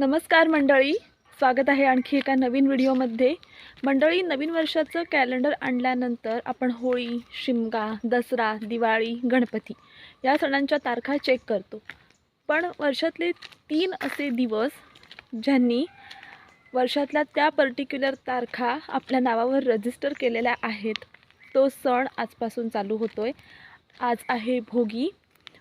नमस्कार मंडळी. स्वागत आहे आणखी एका नवीन व्हिडिओमध्ये. मंडळी नवीन वर्षाचं कॅलेंडर आणल्यानंतर आपण होळी शिमगा दसरा दिवाळी गणपती या सणांच्या तारखा चेक करतो. पण वर्षातले तीन असे दिवस ज्यांनी वर्षातल्या त्या पर्टिक्युलर तारखा आपल्या नावावर रजिस्टर केलेल्या आहेत तो सण आजपासून चालू होतो आहे आज आहे भोगी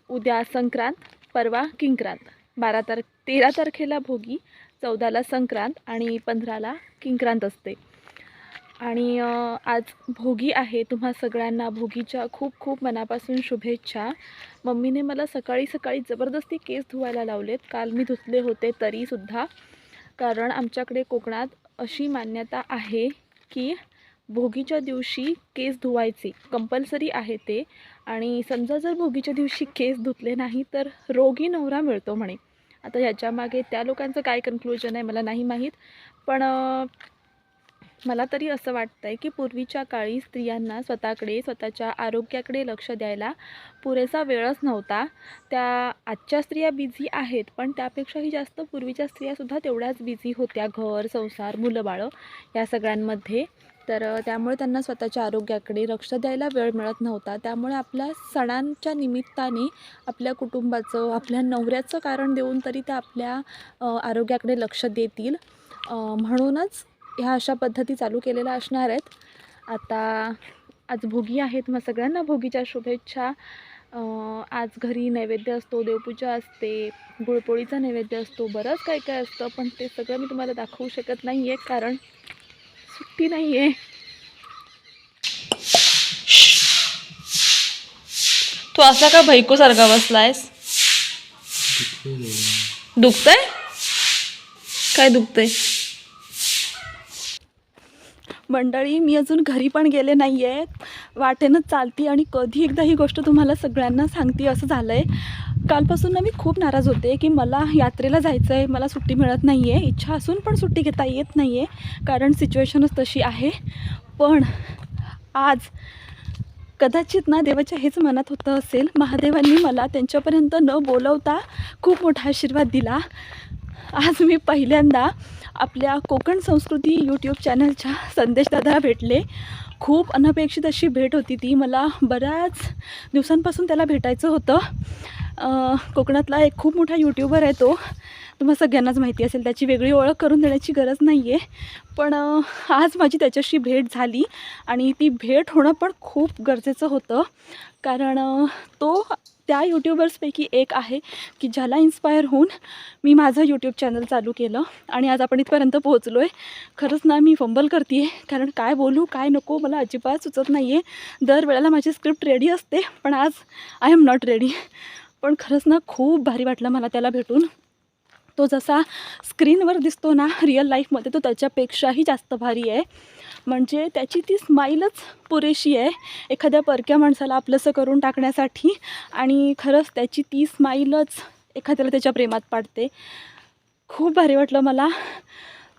उद्या संक्रांत परवा किंक्रांत. बारा तार तेरा तारखेला भोगी चौदाला संक्रांत आणि पंधराला किंक्रांत असते. आणि आज भोगी आहे. तुम्हा सगळ्यांना भोगीच्या खूप खूप मनापासून शुभेच्छा. मम्मीने मला सकाळी सकाळी जबरदस्ती केस धुवायला लावलेत. काल मी धुतले होते तरीसुद्धा कारण आमच्याकडे कोकणात अशी मान्यता आहे की भोगीच्या दिवशी केस धुवायचे कंपल्सरी आहे ते. आणि समजा जर भोगीच्या दिवशी केस धुतले नाही तर रोगी नवरा मिळतो म्हणे. आता ह्याच्यामागे त्या लोकांचं काय कन्क्लुजन आहे मला नाही माहीत. पण मला तरी असं वाटतं आहे की पूर्वीच्या काळी स्त्रियांना स्वतःकडे स्वतःच्या आरोग्याकडे लक्ष द्यायला पुरेसा वेळच नव्हता. त्या आजच्या स्त्रिया बिझी आहेत पण त्यापेक्षाही जास्त पूर्वीच्या स्त्रियासुद्धा तेवढ्याच बिझी होत्या. घर संसार मुलं बाळं या सगळ्यांमध्ये. तर त्यामुळे त्यांना स्वतःच्या आरोग्याकडे लक्ष द्यायला वेळ मिळत नव्हता. त्यामुळे आपल्या सणांच्या निमित्ताने आपल्या कुटुंबाचं आपल्या नवऱ्याचं कारण देऊन तरी त्या आपल्या आरोग्याकडे लक्ष देतील. म्हणूनच ह्या अशा पद्धती चालू केलेल्या असणार आहेत. आता आज भोगी आहेत मग सगळ्यांना भोगीच्या शुभेच्छा. आज घरी नैवेद्य असतो देवपूजा असते गुळपोळीचा नैवेद्य असतो बरंच काय काय असतं पण ते सगळं मी तुम्हाला दाखवू शकत नाही आहे कारण सुट्टी नाही आहे तू असा का भैकूसारखा बसलायस? दुखतंय? काय दुखतंय? मंडळी मी अजून घरी पण गेले नाही आहे वाटेनंच चालती आणि कधी एकदा ही गोष्ट तुम्हाला सगळ्यांना सांगते असं झालं आहे कालपासून ना मी खूप नाराज होते की मला यात्रेला जायचं आहे मला सुट्टी मिळत नाही आहे इच्छा असून पण सुट्टी घेता येत नाही आहे कारण सिच्युएशनच तशी आहे. पण आज कदाचित ना देवाच्या हेच मनात होतं असेल. महादेवांनी मला त्यांच्यापर्यंत न बोलवता खूप मोठा आशीर्वाद दिला. आज मी पहिल्यांदा आपल्या कोकण संस्कृती यूट्यूब चॅनलच्या संदेशदादा भेटले. खूप अनपेक्षित अशी भेट होती ती. मला बऱ्याच दिवसांपासून त्याला भेटायचं होतं. कोकणातला एक खूप मोठा यूट्यूबर आहे तो. तुम्हाला सगळ्यांनाच माहिती असेल त्याची वेगळी ओळख करून देण्याची गरज नाही आहे पण आज माझी त्याच्याशी भेट झाली आणि ती भेट होणं पण खूप गरजेचं होतं. कारण तो त्या यूट्यूबर्सपैकी एक आहे की ज्याला इन्स्पायर होऊन मी माझं यूट्यूब चॅनल चालू केलं आणि आज आपण इथपर्यंत पोहोचलो आहे खरंच ना मी फंबल करते आहे कारण काय बोलू काय नको मला अजिबात सुचत नाही आहे दरवेळेला माझी स्क्रिप्ट रेडी असते पण आज आय एम नॉट रेडी पण खरंच ना खूप भारी वाटलं मला त्याला भेटून. तो जसा स्क्रीनवर दिसतो ना रिअल लाईफमध्ये तो त्याच्यापेक्षाही जास्त भारी आहे. म्हणजे त्याची ती स्माईलच पुरेशी आहे. एखाद्या परक्या माणसाला आपलंसं करून टाकण्यासाठी आणि खरंच त्याची ती स्माईलच एखाद्याला त्याच्या प्रेमात पाडते. खूप भारी वाटलं मला.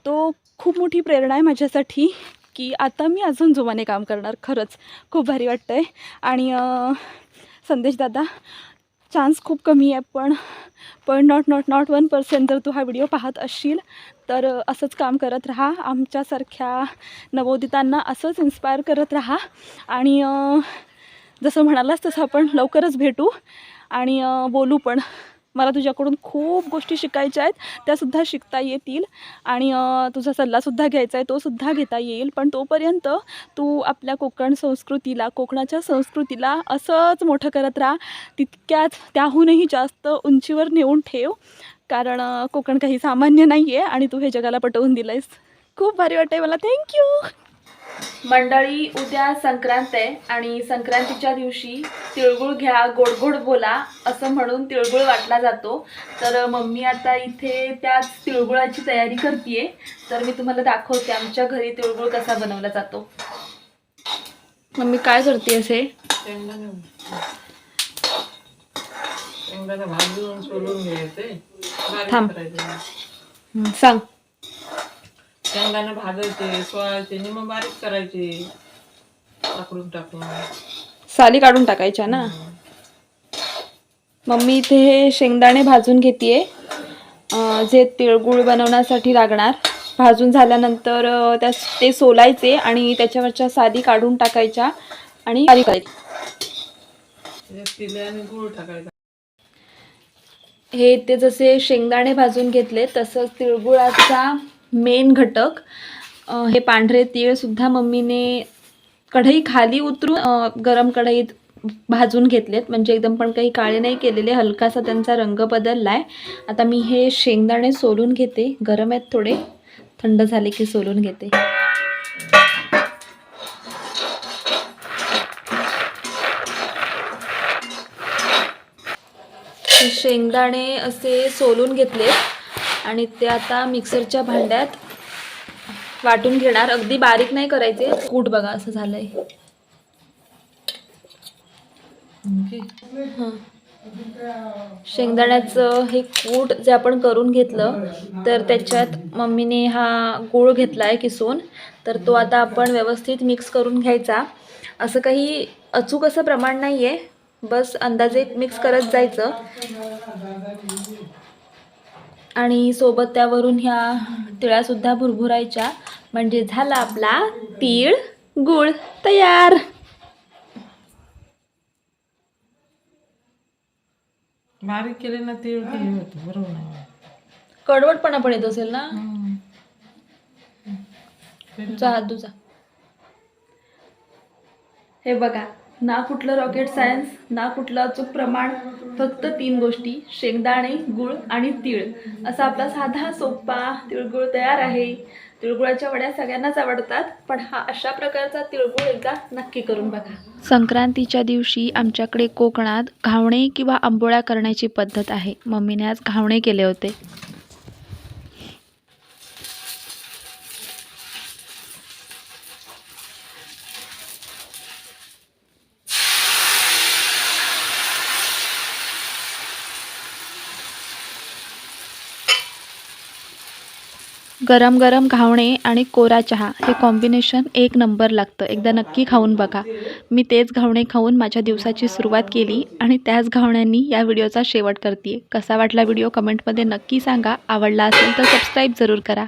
तो खूप मोठी प्रेरणा आहे माझ्यासाठी की आता मी अजून जोमाने काम करणार. खरंच खूप भारी वाटतं आहे आणि संदेश दादा चान्स खूप कमी आहे पण पण not not not one percent जर तू हा व्हिडिओ पाहत असशील तर असंच काम करत राहा. आमच्यासारख्या नवोदितांना असंच इन्स्पायर करत राहा. आणि जसं म्हणालास तसं आपण लवकरच भेटू. आणि बोलू पण. मला तुझ्याकडून खूप गोष्टी शिकायच्या आहेत. त्यासुद्धा शिकता येतील. आणि तुझा सल्लासुद्धा घ्यायचा आहे. तोसुद्धा घेता येईल. पण तोपर्यंत तू आपल्या कोकण संस्कृतीला कोकणाच्या संस्कृतीला असंच मोठं करत राहा. तितक्याच त्याहूनही जास्त उंचीवर नेऊन ठेव. कारण कोकण काही सामान्य नाही आहे आणि तू हे जगाला पटवून दिलं आहेस खूप भारी वाटतंय मला. थँक्यू मंडळी उद्या संक्रांत आहे आणि संक्रांतीच्या दिवशी तिळगुळ घ्या गोड गोड बोला असं म्हणून तिळगुळ वाटला जातो. तर मम्मी आता इथे त्याच तिळगुळाची तयारी करते तर मी तुम्हाला दाखवते आमच्या घरी तिळगुळ कसा बनवला जातो. मम्मी काय करते असे? थांब. सांग. शेंगदाणे भाजायचे सोळायचे आणि मग बारीक करायचे. टाकून टाकून. साली काढून टाकायच्या ना? मम्मी इथे हे शेंगदाणे भाजून घेते जे तिळगुळ बनवण्यासाठी लागणार. भाजून झाल्यानंतर त्या ते सोलायचे आणि त्याच्यावरच्या साली काढून टाकायच्या करायची. आणि गूळ टाकायचा. हे ते जसे शेंगदाणे भाजून घेतले तसंच तिळगुळाचा मेन घटक. हे पांढरे तीळसुद्धा मम्मीने कढई खाली उतरून गरम कढईत भाजून घेतलेत. म्हणजे एकदम पण काही काळे नाही केलेले हलकासा त्यांचा रंग बदलला आहे आता मी हे शेंगदाणे सोलून घेते. गरम आहेत थोडे. थंड झाले की सोलून घेते. शेंगदाणे असे सोलून घेतले आणि ते आता मिक्सरच्या भांड्यात वाटून घेणार. अगदी बारीक नाही करायचे. कूट बघा असं झालंय. आहे शेंगदाण्याचं हे कूट जे आपण करून घेतलं तर त्याच्यात मम्मीने हा गूळ घेतला आहे किसून. तर तो आता आपण व्यवस्थित मिक्स करून घ्यायचा. असं काही अचूक असं प्रमाण नाही आहे बस अंदाजे मिक्स करत जायचं. आणि सोबत त्यावरून ह्या तिळासुद्धा भुरभुरायच्या. म्हणजे झाला आपला तीळ गुळ तयार. बारीक केले ना तीळ ते होतं बरोबर कडवटपणा पण येत असेल ना. तुझा हात तुझा. हे बघा ना कुठलं रॉकेट सायन्स ना कुठलं अचूक प्रमाण फक्त तीन गोष्टी शेंगदाणे गुळ आणि तीळ. असा आपला साधा सोपा तिळगुळ तयार आहे. तिळगुळाच्या वड्या सगळ्यांनाच आवडतात पण हा अशा प्रकारचा तिळगुळ एकदा नक्की करून बघा. संक्रांतीच्या दिवशी आमच्याकडे कोकणात घावणे किंवा आंबोळ्या करण्याची पद्धत आहे. मम्मीने आज घावणे केले होते. गरम गरम घावणे आणि कोरा चहा हे कॉम्बिनेशन एक नंबर लागतं. एकदा नक्की खाऊन बघा. मी तेच घावणे खाऊन माझ्या दिवसाची सुरुवात केली आणि त्याच घावण्यांनी या व्हिडिओचा शेवट करते कसा वाटला व्हिडिओ? कमेंटमध्ये नक्की सांगा. आवडला असेल तर सबस्क्राईब जरूर करा.